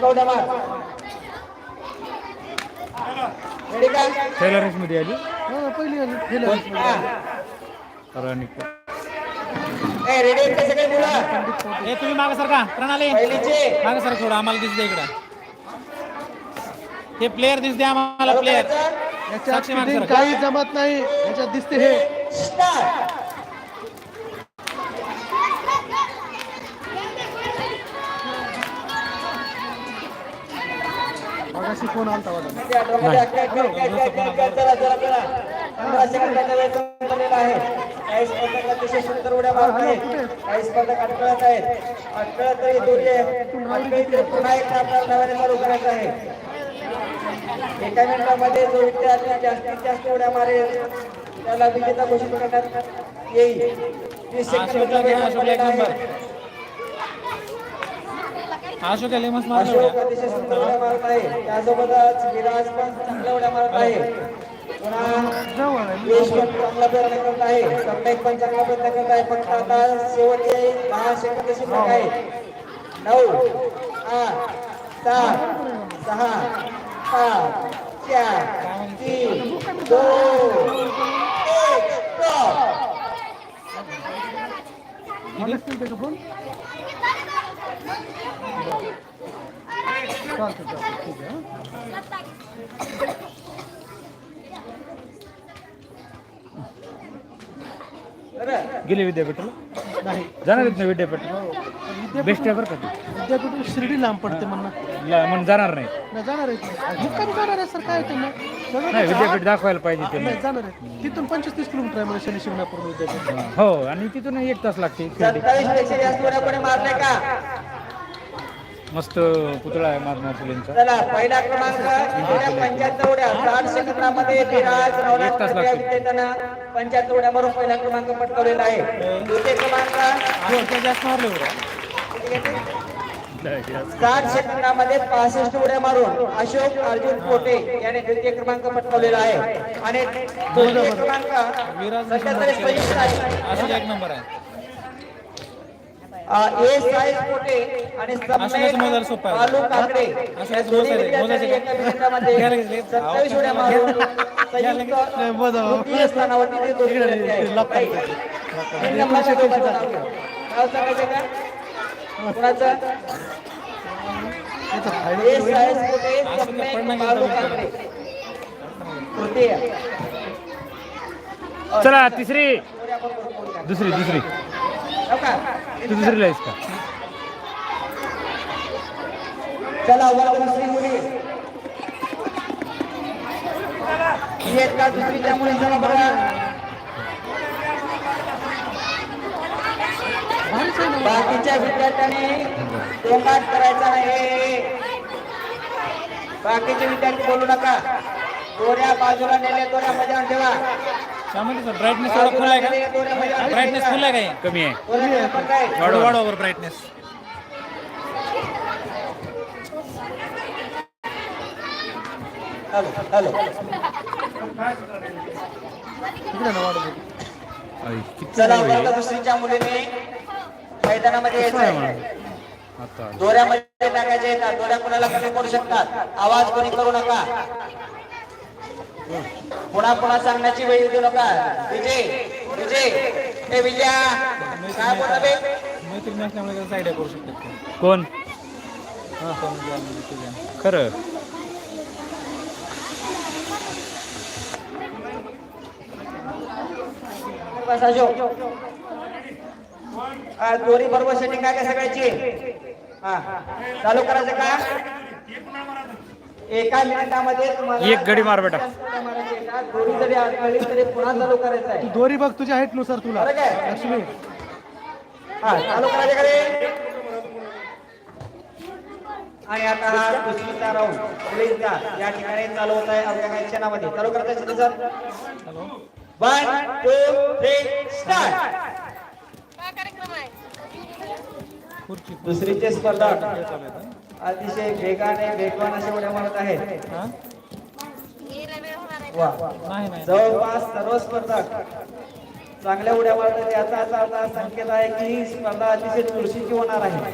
नेमका उड्या मार रेडी का रेस मध्ये आली? पहिली आली पहिल्या आली. हा. राणी ए रेडी आहेत का सगळे मुलं? तुम्ही मागे सरका. प्रणाली. पहिलीचे. मागे सर थोडं आम्हाला दिसते इकडं. हे प्लेअर दिसते आम्हाला. याच्यात सरका. काही जमत नाही याच्यात दिसते हे. स्टार्ट आहे काही स्पर्धक अतिशय सुंदर उड्या मारत आहे काही स्पर्धक अडकळत आहेत अडकळत तरी दोन्ही पुन्हा एक आपल्याला नव्याने चालू करायचं आहे एका मिनिटामध्ये जो विद्यार्थी जास्तीत जास्त उड्या मारेल त्याला विजेता घोषित करण्यात येईल वीस सेकंद अशोक मारलं अतिशय सुंदर उड्या मारत आहे. त्यासोबतच विराज पण चांगल्या उड्या मारत आहे. पुन्हा यश पण चांगला प्रयत्न करत आहे. सम्यक पण चांगला प्रयत्न करत आहे. फक्त आता शेवटचे दहा सेकंद शिल्लक आहे. नऊ आठ सात सहा पाच चार तीन दोन एक stop. मगाशी केलते का फोन चालतं चालतं ठीक आहे. बरं. गेले विद्यापीठाला नाही जाणार आहेत ना विद्यापीठ बेस्ट आहे बरं का ते. विद्यापीठ शिर्डी लांब पडते म्हणणं ला- म्हणून जाणार नाही नाही जाणार आहे मुक्कामी जाणार आहे सर काय त्यांना जाणार नाही. विद्यापीठ दाखवायला पाहिजे ते नाही जाणार आहे तिथून पंचवीस तीस किलोमीटर आहे म्हणजे शनी शिंगणापूर विद्यापीठ हो आणि तिथून एक तास लागते शिर्डी. मारले का मस्त पुतळा आहे महात्मा फुलेंचा चला पहिला क्रमांक पंच्याहत्तर उड्या साठ सेकंदामध्ये विराज पहिला क्रमांक पटकवलेला आहे. द्वितीय क्रमांक अशोक जास्त मारले होते साठ सेकंदामध्ये पासष्ट उड्या मारून अशोक अर्जुन कोटे याने द्वितीय क्रमांक पटकावलेला आहे. आणि तृतीय क्रमांक आहे अशोक एक नंबर आहे अ, ए साईज कोटे आणि काकडे या दोन्ही विद्यार्थ्यांनी? एका. सत्तावीस उड्या मारून संयुक्त नाही, बजाव. तृतीय स्थानावरती ते दोन्ही इकडे विद्यार्थी आहेत. लॉक बाई. करते. तीन नंबरचं दोघं नाव घ्या. नाव सांगायचं का कुणाचं याचा फायदा ए होईल. साईज कोटे अशोक सम्यक पडणं बालू गेलं काकडे तृतीय चला तिसरी दुसरी दुसरी हो? तू दुसरीला आहेस का? चला वर दुसरी मुली ही आहेत का दुसरीच्या मुली चला बघा. आहे बाकीच्या विद्यार्थ्यांनी तोंडात करायचा नाही. बाकीचे विद्यार्थी बोलू नका. दोऱ्या बाजूला नेले दोऱ्या मजा ठेवा. त्यामध्ये सर ब्राईटनेस थोडा फुल आहे का ब्राईटनेस. फुल आहे का हे? कमी आहे? वाढव वाढव ब्राईटनेस. आई, किती चला वर्ग? दुसरीच्या मुलीने मैदानामध्ये यायचं. दोऱ्यामध्ये टाकायचे येतात दोऱ्या कोणाला कमी करू शकतात आवाज कोणी करू नका पुन्हा पुन्हा सांगण्याची वेळ देऊ नका. विजय विजय. हे विजया काय बोलला बे? मैत्रिणी असल्यामुळे कसं आयडिया करू शकतात. कोण हा, कोण. खरं दोरी बरोबर सेटिंग काय काय सगळ्याची? हा. चालू करायचं का? एका मिनिटामध्ये तुम्हाला एक गडी मार बेटा. आहे? दोरी जरी अडकळली तरी पुन्हा चालू करायचं आहे. तू दोरी बघ तुझ्या हाईटनुसार तुला. बरं काय? लक्ष्मी. हा चालू करायचे का रे आणि आता हा दुसरीचा राऊंड मुलींचा या ठिकाणी चालू होत आहे आपल्या काही क्षणामध्ये. चालू करायचं sir one two three start दुसरीचे स्पर्धक चालू आहे? का? अतिशय वेगाने वेगवान असे उड्या मारत आहेत? वा. जवळपास सर्व स्पर्धक चांगल्या उड्या मारतात. याचा अर्थ संकेत आहे की ही स्पर्धा अतिशय चुरशीची होणार आहे.